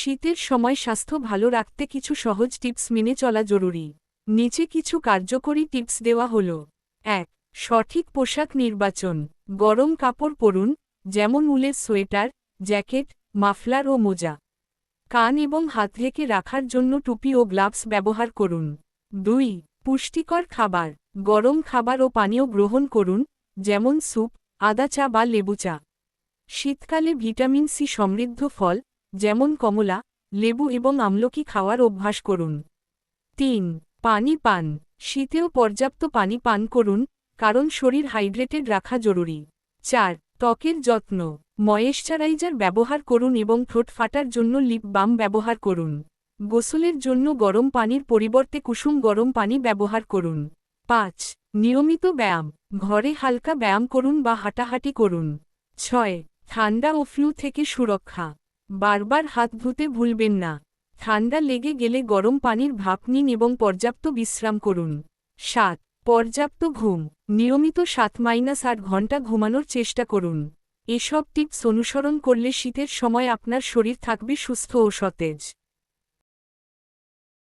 শীতের সময় স্বাস্থ্য ভালো রাখতে কিছু সহজ টিপস মেনে চলা জরুরি। নিচে কিছু কার্যকরী টিপস দেওয়া হল, এক, সঠিক পোশাক নির্বাচন, গরম কাপড় পরুন, যেমন উলের সোয়েটার, জ্যাকেট, মাফলার ও মোজা। কান এবং হাত ঢেকে রাখার জন্য টুপি ও গ্লাভস ব্যবহার করুন। দুই, পুষ্টিকর খাবার, গরম খাবার ও পানীয় গ্রহণ করুন, যেমন স্যুপ, আদা চা বা লেবু চা। শীতকালে ভিটামিন সি সমৃদ্ধ ফল যেমন কমলা, লেবু এবং আমলকি খাওয়ার অভ্যাস করুন। তিন, পানি পান। শীতেও পর্যাপ্ত পানি পান করুন, কারণ শরীর হাইড্রেটেড রাখা জরুরি। চার, ত্বকের যত্ন। ময়েশ্চারাইজার ব্যবহার করুন এবং ঠোঁট ফাটার জন্য লিপ বাম ব্যবহার করুন। গোসলের জন্য গরম পানির পরিবর্তে কুসুম গরম পানি ব্যবহার করুন। পাঁচ, নিয়মিত ব্যায়াম। ঘরে হালকা ব্যায়াম করুন বা হাঁটাহাঁটি করুন। ছয়, ঠান্ডা ও ফ্লু থেকে সুরক্ষা। বারবার হাত ধুতে ভুলবেন না। ঠান্ডা লেগে গেলে গরম পানির ভাপ নিন এবং পর্যাপ্ত বিশ্রাম করুন। সাত, পর্যাপ্ত ঘুম। নিয়মিত সাত মাইনাস আট ঘণ্টা ঘুমানোর চেষ্টা করুন। এসব টিপস অনুসরণ করলে শীতের সময় আপনার শরীর থাকবে সুস্থ ও সতেজ।